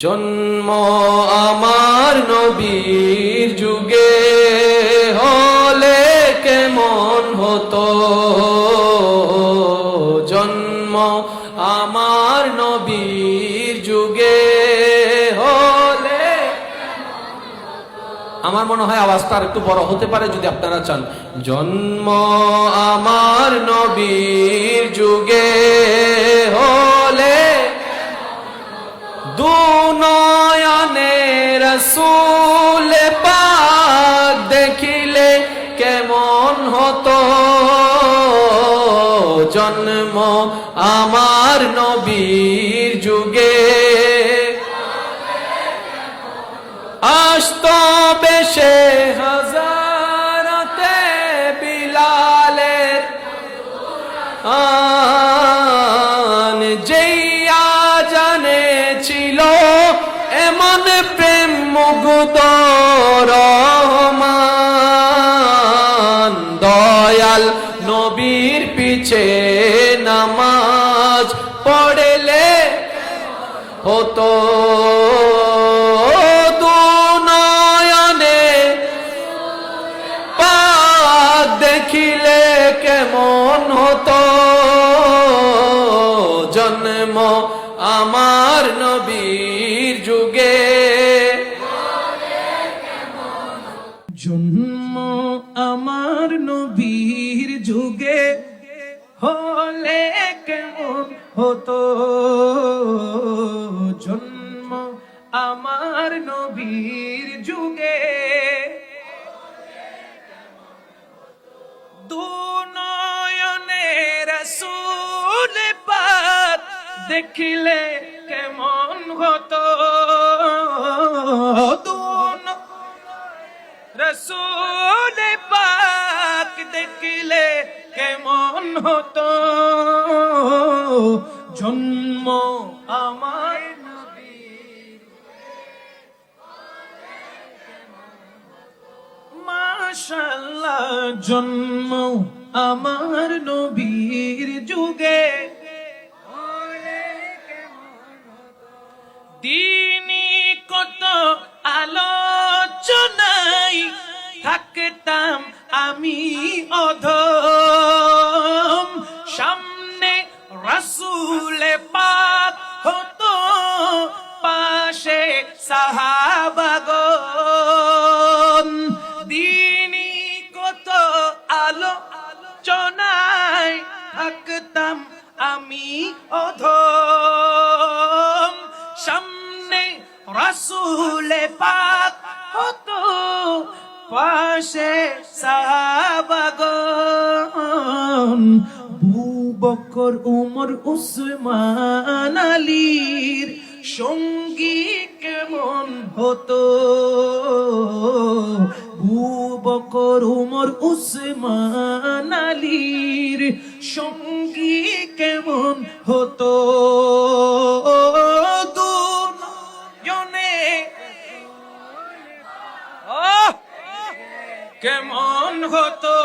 জন্ম আমার নবীর যুগে হলে কেমন হতো? জন্ম আমার নবীর যুগে হলে আমার মনে হয় আওয়াজটা একটু বড় হতে পারে যদি আপনারা চান। জন্ম আমার নবীর যুগে হলে দুনয়নে রসুল পাক দেখিলে কেমন হতো? জন্ম আমার নবীর যুগে। আসত বেশে হাজারতে দয়াল নবীর পিছে নামাজ পড়লে হতো দুনয়নে। পাক দেখিলে কেমন হতো জন্ম হতো মাশাল্লাহ জন্ম আমার নবীর যুগে। দিনই কত আলোচনাই থাকতাম আমি অধম পাশে সাহাবাগন বকর, উমর, উসমান, আলীর সঙ্গী কেমন হতো? বকর, উমর, উসমান, আলীর সঙ্গী কেমন হতো? কেমন হতো?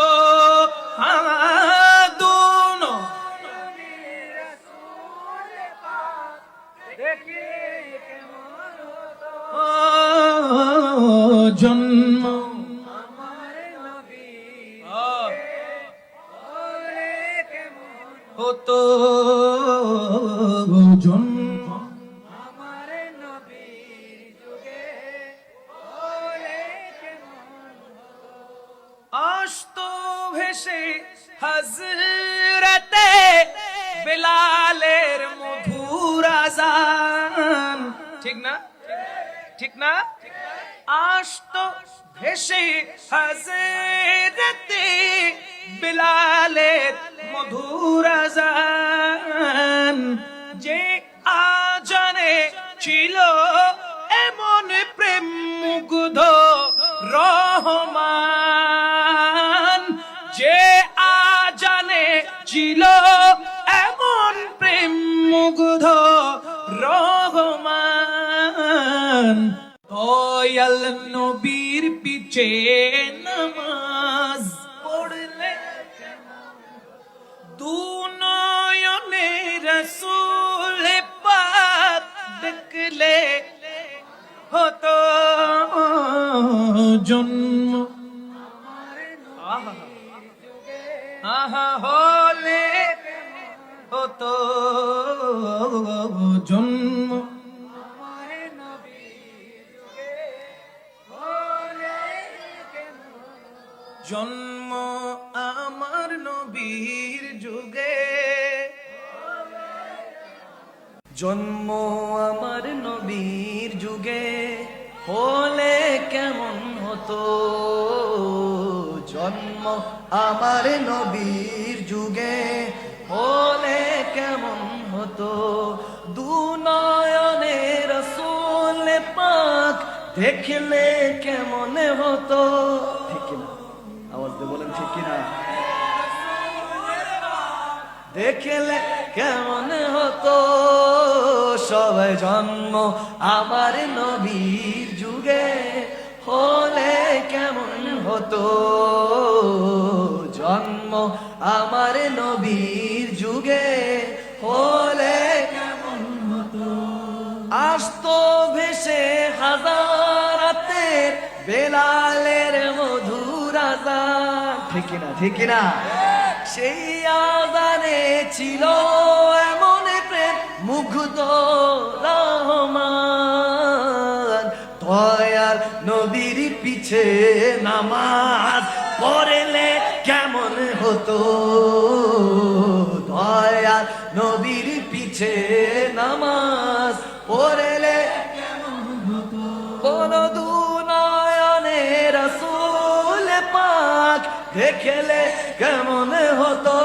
জন্ম! হতো। জন্ম। আজানে ছিল এমন প্রেম মুগ্ধ রহমান। যে আজানে ছিল এমন প্রেম মুগ্ধ রহমান। দয়াল নবীর পিছে নামাজ পড়লে দুনয়নে রসুল দেখলে হতো জন্য জন্ম আমার নবীর যুগে। হলে কেমন হতো? দু নয়নে রসুল পাক দেখলে কেমন হতো? ঠিক কিনা? আওয়াজ দিয়ে বলেন ঠিক কিনা? দেখলে কেমন হতো? সবাই জন্ম আমার নবীর যুগে। হলে কেমন হতো। জন্ম আমার নবীর যুগে হলে কেমন হতো? আসতো ভেসে হাজারাতের বেলালের মধুর আজান ঠিক না ঠিক না সেই আজানে ছিল এমন প্রেম, মুগ্ধ রহমান। দয়াল নবীর পিছে নামাজ পড়লে কেমন হতো? দয়াল নবীর পিছে নামাজ পড়লে কোন দু নয়নে রসুল পাক দেখেলে কেমন হতো?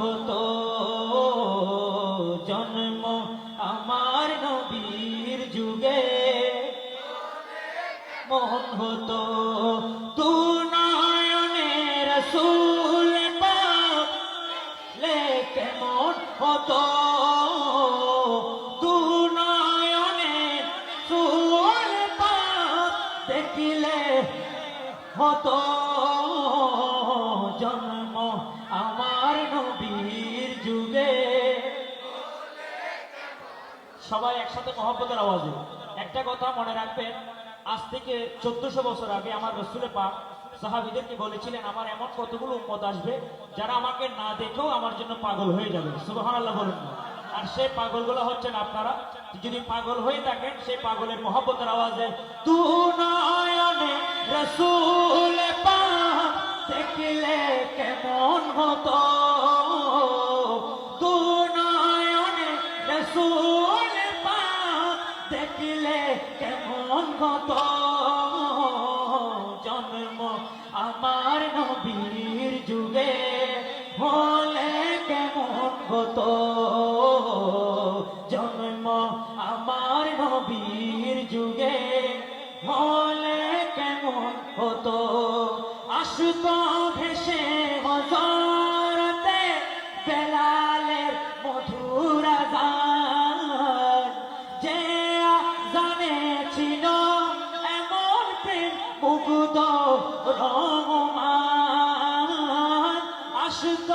হতো জন্ম আমার নবীর যুগে। মন হতো। সবাই একসাথে মহব্বতের আওয়াজে। একটা কথা মনে রাখবেন, আজ থেকে চোদ্দশো বছর আগে আমার রসুলে পাক সাহাবিদেরকে বলেছিলেন, আমার এমন কতগুলো উম্মত আসবে যারা আমাকে না দেখেও আমার জন্য পাগল হয়ে যাবে। সুবহান আল্লাহ বলেন। আর সেই পাগলগুলো হচ্ছেন আপনারা। যদি পাগল হয়ে থাকেন, সেই পাগলের মহব্বতের আওয়াজে তু নয়নে রসুল পাক দেখলে কেমন হতো? দেখলে কেমন কত জন্ম আমার নবীর যুগে হলে কেমন হতো? জন্ম আমার নবীর যুগে হলে কেমন হতো? আসত ভেসে মুগ্ধ রহমান আসত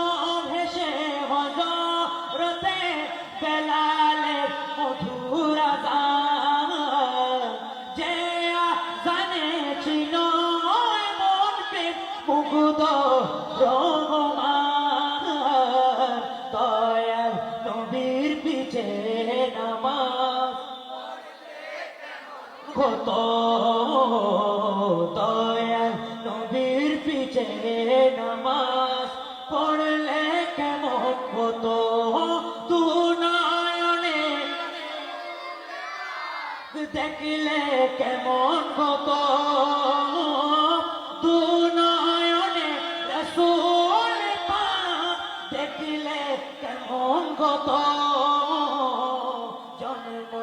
নামাজ পড়লে কেমন হতো? তু নয়নে দেখলে কেমন হতো? তু নয়নে রসুল দেখলে কেমন হতো? জন্ম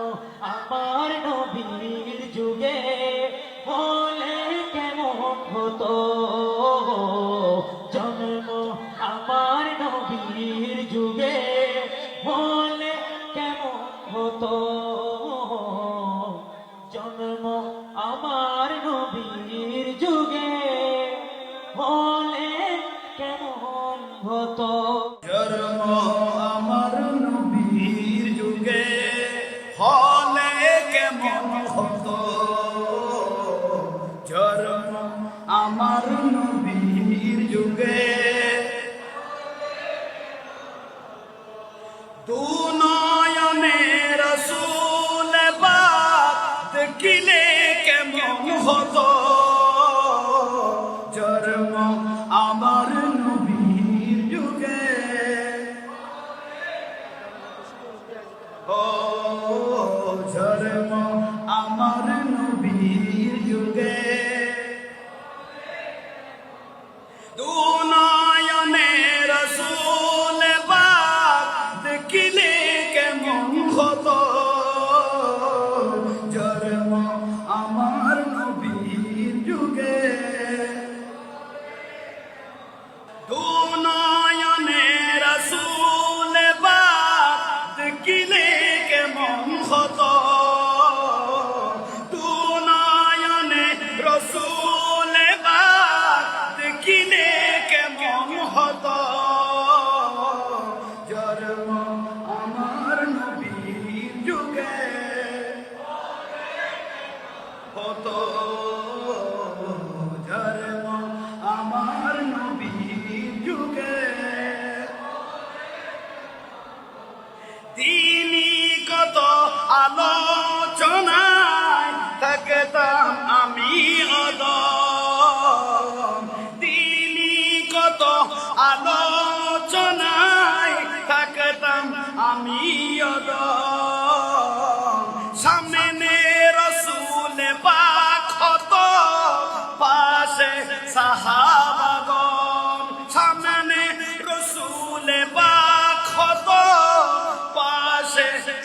আমার নবীর যুগে হলে কেমন হতো? হতো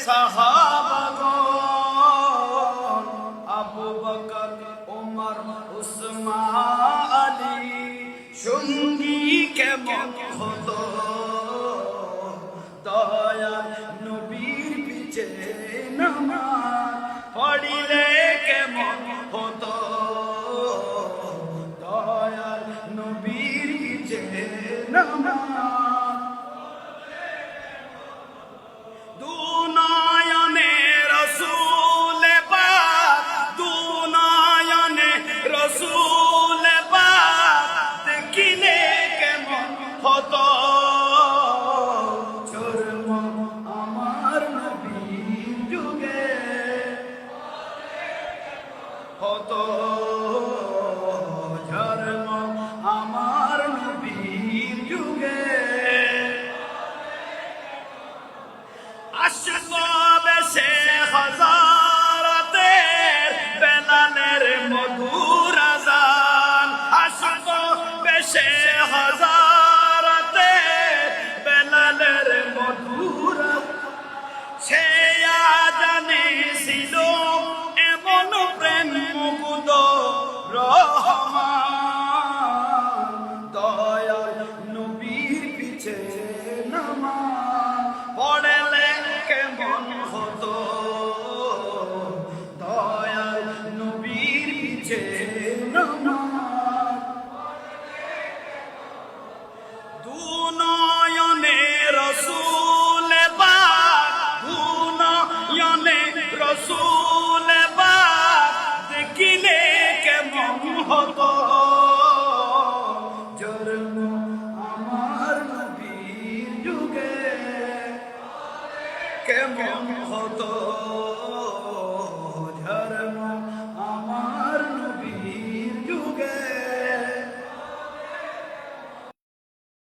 পাশে সাহাবাগন আবু বকর ওমর উসমান আলী সঙ্গী কেমন?